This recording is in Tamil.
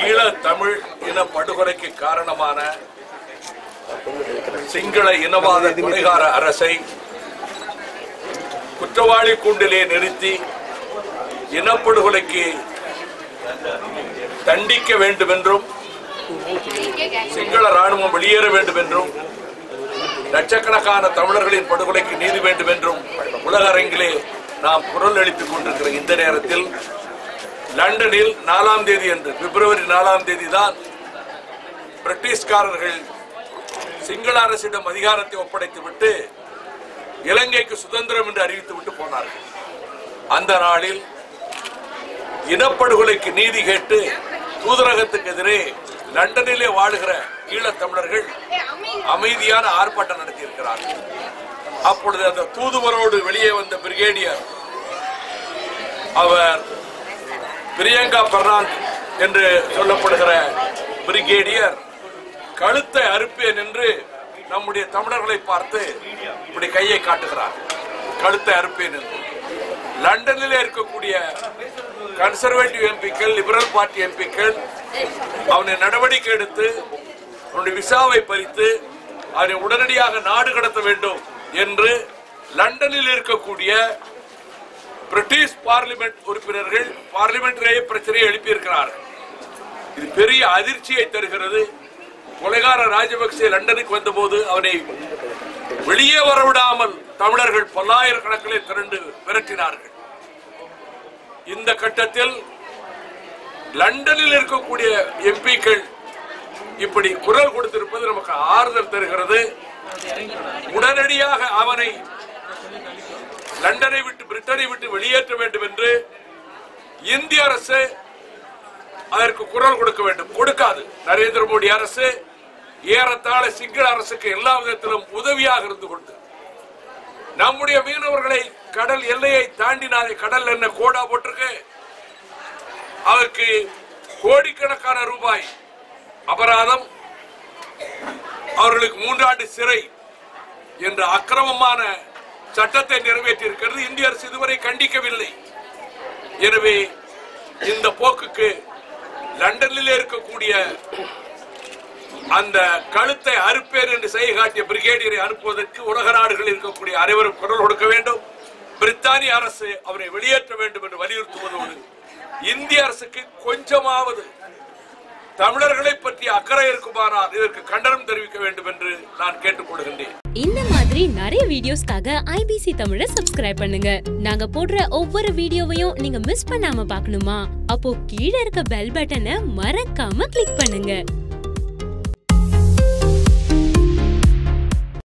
ஈழ தமிழ் இன படுகொலைக்கு காரணமான சிங்கள இனவாத கொலைகார அரசை குற்றவாளி கூண்டிலே நிறுத்தி இனப்படுகொலைக்கு தண்டிக்க வேண்டும் என்றும் சிங்கள ராணுவம் வெளியேற வேண்டும் என்றும் லட்சக்கணக்கான தமிழர்களின் படுகொலைக்கு நீதி வேண்டும் என்றும் உலக அரங்கிலே நாம் குரல் எழுப்பிக் கொண்டிருக்கிற இந்த நேரத்தில் லண்டனில் நாலாம் தேதி அன்று பிப்ரவரி நாலாம் தேதி தான் பிரிட்டிஷ்காரர்கள் சிங்கள அரசிடம் அதிகாரத்தை ஒப்படைத்து விட்டு இலங்கைக்கு சுதந்திரம் என்று அறிவித்து விட்டு போனார்கள். அந்த நாளில் இனப்படுகொலைக்கு நீதி கேட்டு தூதரகத்துக்கு எதிரே லண்டனிலே வாழுகிற ஈழத் தமிழர்கள் அமைதியான ஆர்ப்பாட்டம் நடத்தியிருக்கிறார்கள். அப்பொழுது அந்த தூதுவரோடு வெளியே வந்த பிரிகேடியர் அவர் பிரியங்கா பர்னாந்த் என்று சொல்லப்படுகிற பிரிகேடியர் கழுத்தை அறுப்பேன் என்று நம்முடைய தமிழர்களை பார்த்து இப்படி கையை காட்டுகிறார். கழுத்தை அறுப்பேன் என்று லண்டனிலே இருக்கக்கூடிய கன்சர்வேட்டிவ் எம்பிக்கள் லிபரல் பார்ட்டி எம்பிக்கள் அவனை நடவடிக்கை எடுத்து அவனுடைய விசாவை பறித்து அவனை உடனடியாக நாடு கடத்த வேண்டும் என்று லண்டனில் இருக்கக்கூடிய பிரிட்டிஷ் பார்லிமெண்ட் உறுப்பினர்கள் பார்லிமெண்டிலேயே பிரச்சனையை எழுப்பியிருக்கிறார்கள் இது பெரிய அதிர்ச்சியை தருகிறது. கொலைகார ராஜபக்சே லண்டனுக்கு வந்தபோது அவனை வெளியே வரவிடாமல் தமிழர்கள் பல்லாயிரக்கணக்கிலே திரண்டு விரட்டினார்கள். இந்த கட்டத்தில் லண்டனில் இருக்கக்கூடிய எம்பிக்கள் இப்படி குரல் கொடுத்திருப்பது நமக்கு ஆறுதல் தருகிறது. உடனடியாக அவனை லண்டனை விட்டு பிரிட்டனை விட்டு வெளியேற்ற வேண்டும் என்று அரசு அதற்கு குரல் கொடுக்க வேண்டும். கொடுக்காது. நரேந்திர மோடி அரசு ஏறத்தாழ சிங்கள அரசுக்கு எல்லா விதத்திலும் உதவியாக இருந்து கொண்டு. நம்முடைய மீனவர்களை கடல் எல்லையை தாண்டினாலே கடல் என்ன கோடா போட்டிருக்கு? அவருக்கு கோடிக்கணக்கான ரூபாய் அபராதம். அவர்களுக்கு மூன்றாண்டு சிறை என்ற அக்கிரமமான சட்டத்தை நிறைவேற்றி இருக்கிறது இந்திய அரசு இதுவரை கண்டிக்கவில்லை. எனவே இந்த போக்குக்கு லண்டனில் இருக்கக்கூடிய அந்த கழுத்தை அறுப்பேர் என்று செய்ய காட்டிய பிரிகேடியரை அனுப்புவதற்கு உலக நாடுகளில் இருக்கக்கூடிய அனைவரும் குரல் கொடுக்க வேண்டும். பிரித்தானிய அரசு அவரை வெளியேற்ற வேண்டும் என்று வலியுறுத்துவதோடு இந்திய அரசுக்கு கொஞ்சமாவது தமிழர்களை பற்றி அக்கறை இருக்குமானால் இதற்கு கண்டனம் தெரிவிக்க வேண்டும் என்று நான் கேட்டுக்கொள்கின்றேன் இந்த மாதிரி நிறைய வீடியோஸ்க்காக ஐபிசி தமிழை சப்ஸ்கிரைப் பண்ணுங்க. நாங்க போடுற ஒவ்வொரு வீடியோவையும் நீங்க மிஸ் பண்ணாம பார்க்கணுமா? அப்போ கீழே இருக்க பெல் பட்டனை மறக்காம கிளிக் பண்ணுங்க.